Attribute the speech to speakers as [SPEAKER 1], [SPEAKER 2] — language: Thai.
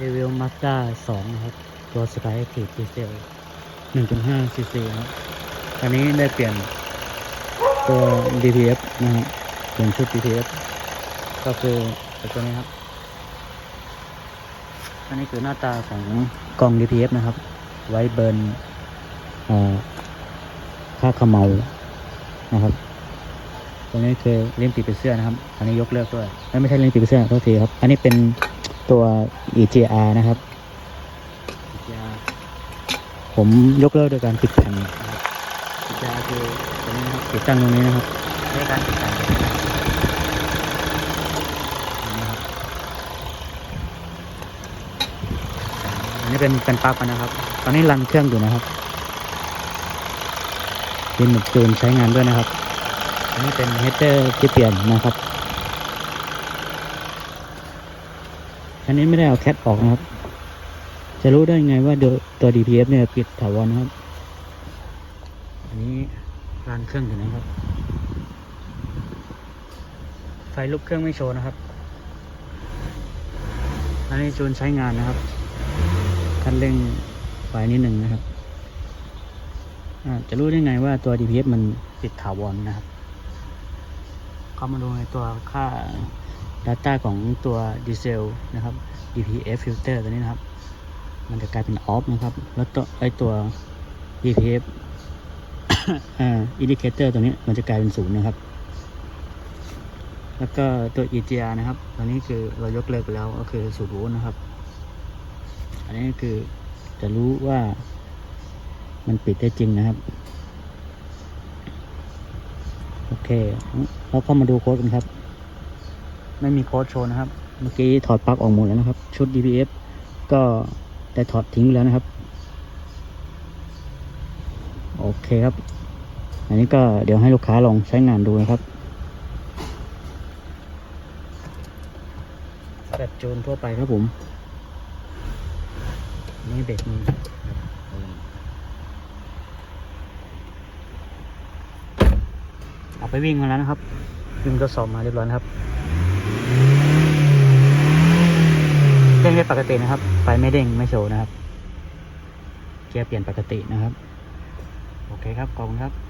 [SPEAKER 1] เอวิลมาสด้า2นะครับ ตัวสกายแอคทีฟดีเซล1.5 cc ครับอันนี้ได้เปลี่ยนตัว DPF นะฮะเปลี่ยนชุด DPF ก็คือตัวนี้ครับ อันนี้คือหน้าตาของกล่อง DPF นะครับ ไว้เบิร์นค่าขมเมานะครับ ตรงนี้คือเล่มปีกผีเสื้อนะครับ อันนี้ยกเลิกด้วย ไม่ใช่เล่มปีกผีเสื้อโทษทีครับ อันนี้เป็น ตัว EGR นะครับ EGR ผมยกเลิกโดยการปิดแผ่นนะครับ EGR คือตรงนี้นะครับติดตั้งตรงนี้นะครับในการติดตั้งนะครับอันนี้เป็นเป็นปลั๊กมันนะครับ ตอนนี้รันเครื่องอยู่นะครับเป็นหมุดจูนใช้งานด้วยนะครับ อันนี้เป็นเฮดเดอร์ที่เปลี่ยนนะครับ อันนี้ไม่ได้เอาแคทออกนะครับ จะรู้ได้ไงว่าตัว DPF เนี่ยปิดถาวรนะครับ อันนี้รันเครื่องอยู่นะครับ ไฟลุกเครื่องไม่โชว์นะครับ อันนี้จูนใช้งานนะครับคันเร่งไฟนิดหนึ่งนะครับจะรู้ได้ไงว่าตัว DPF มันปิดถาวรนะครับเข้ามาดูในตัวค่า Data ของตัวดีเซลนะครับ DPF filter ตัวนี้นะครับ มันจะกลายเป็น off นะครับ แล้วตัวไอตัว DPF อ่า indicator ตัวนี้มันจะกลายเป็นศูนย์นะครับ แล้วก็ตัว EGR นะครับ ตัวนี้คือเรายกเลิกไปแล้วก็คือสูตรรู้นะครับ อันนี้คือจะรู้ว่ามันปิดได้จริงนะครับ โอเค เราเข้ามาดูโค้ดกันครับ ไม่มีโค้ดโชว์นะครับ เมื่อกี้ถอดปลั๊กออกหมดแล้วนะครับ ชุด DPF ก็ได้ถอดทิ้งไปแล้วนะครับ โอเคครับ อันนี้ก็เดี๋ยวให้ลูกค้าลองใช้งานดูนะครับแบบจูนทั่วไปครับผม นี่เบรกมือครับเอาไปวิ่งมาแล้วนะครับวิ่งทดสอบมาเรียบร้อยนะครับ เด้งได้ปกตินะครับ ไฟไม่เด้งไม่โชว์นะครับ เกียร์เปลี่ยนปกตินะครับ โอเคครับ ขอบคุณครับ